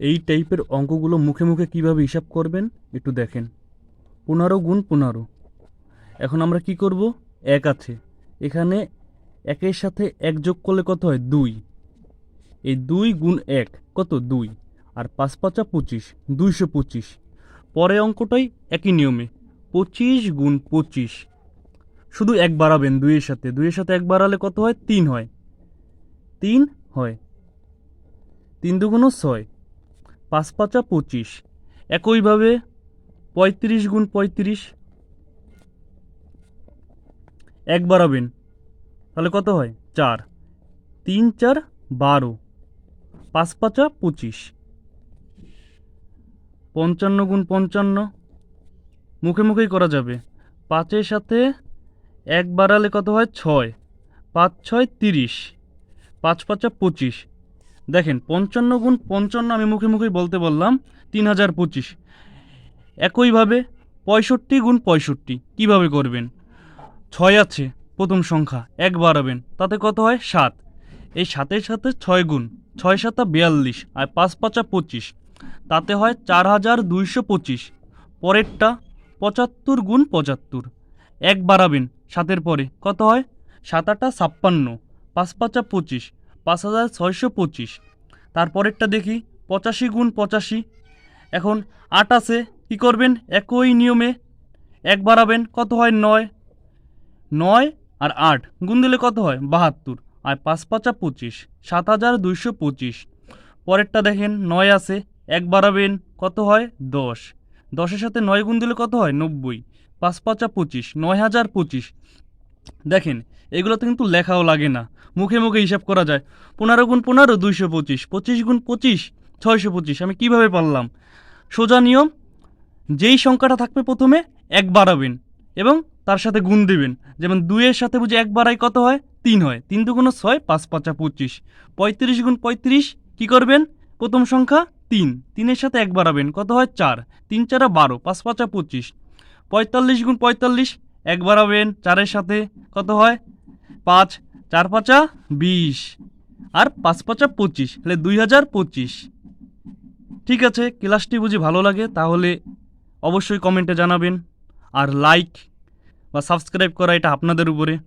এই টাইপের অঙ্কগুলো মুখে মুখে কীভাবে হিসাব করবেন? একটু দেখেন। পনেরো গুণ পনেরো। এখন আমরা কি করব? এক আছে। এখানে একের সাথে এক যোগ করলে কত হয়? দুই। এই দুই গুণ এক, কত? দুই। আর পাঁচ পাঁচা পঁচিশ, দুইশো পঁচিশ। পরে অঙ্কটাই একই নিয়মে। পঁচিশ গুণ পঁচিশ। শুধু এক বাড়াবেন দুইয়ের সাথে। দুইয়ের সাথে এক বাড়ালে কত হয়? তিন হয়। তিন হয়। তিন দুগুণ ছয়। পাঁচ পাঁচা পঁচিশ। একইভাবে পঁয়ত্রিশ গুণ পঁয়ত্রিশ। এক বাড়াবেন। তাহলে কত হয়? চার। তিন, চার, বারো। পাঁচ পাঁচা পঁচিশ। পঞ্চান্ন গুণ পঞ্চান্ন। মুখে মুখেই করা যাবে। পাঁচের সাথে এক বাড়ালে কত হয়? ছয়। পাঁচ, ছয়, তিরিশ। পাঁচ পাঁচা পঁচিশ। দেখেন, পঞ্চান্ন গুণ পঞ্চান্ন আমি মুখে মুখেই বলতে বললাম, তিন হাজার পঁচিশ। একইভাবে পঁয়ষট্টি গুণ পঁয়ষট্টি, কীভাবে করবেন? ছয় আছে, প্রথম সংখ্যা, এক বাড়াবেন, তাতে কত হয়? সাত। এই সাতের সাথে ছয় গুণ, ছয় সাতা বিয়াল্লিশ, আর পাঁচ পাঁচা পঁচিশ, তাতে হয় চার হাজার দুইশো পঁচিশ। পরেরটা পঁচাত্তর গুণ পঁচাত্তর, এক বাড়াবেন, সাতের পরে কত হয়? সাত আটা ছাপ্পান্ন, পাঁচ পাঁচা পঁচিশ, পাঁচ হাজার ছয়শো পঁচিশ। তারপরেরটা দেখি, পঁচাশি গুণ পঁচাশি। এখন আট আছে, কী করবেন? একই নিয়মে এক বাড়াবেন, কত হয়? নয়। নয় আর আট, গুণ দিলে কত হয়? বাহাত্তর। আর পাঁচ পাঁচা পঁচিশ, সাত হাজার দুইশো পঁচিশ। পরেরটা দেখেন, নয় আছে, এক বাড়াবেন, কত হয়? দশ। দশের সাথে নয় গুণ দিলে কত হয়? নব্বই। পাঁচ পাঁচা পঁচিশ, নয় হাজার পঁচিশ। দেখেন, এগুলোতে কিন্তু লেখাও লাগে না। মুখে মুখে হিসাব করা যায়। পনেরো গুণ পনেরো, দুইশো পঁচিশ। পঁচিশ গুণ পঁচিশ, ছয়শো পঁচিশ। আমি কীভাবে পারলাম? সোজা নিয়ম, যেই সংখ্যাটা থাকবে প্রথমে এক বাড়াবেন এবং তার সাথে গুণ দেবেন। যেমন দুইয়ের সাথে বুঝে এক বাড়াই কত হয়? তিন হয়। তিন দুগুণ ছয়, পাঁচ পাঁচা পঁচিশ। পঁয়ত্রিশ গুণ পঁয়ত্রিশ, কী করবেন? প্রথম সংখ্যা তিন। তিনের সাথে এক বাড়াবেন, কত হয়? চার। তিন চারা বারো, পাঁচ পাঁচা পঁচিশ। পঁয়তাল্লিশ গুণ পঁয়তাল্লিশ এক বাড়াবেন চারের সাথে, কত হয়? পাঁচ, চার পাঁচা বিশ, আর পাঁচ পাঁচা পঁচিশ, তাহলে দুই হাজার পঁচিশ। ঠিক আছে, ক্লাসটি বুঝি ভালো লাগে, তাহলে অবশ্যই কমেন্টে জানাবেন, আর লাইক বা সাবস্ক্রাইব করা এটা আপনাদের উপরে।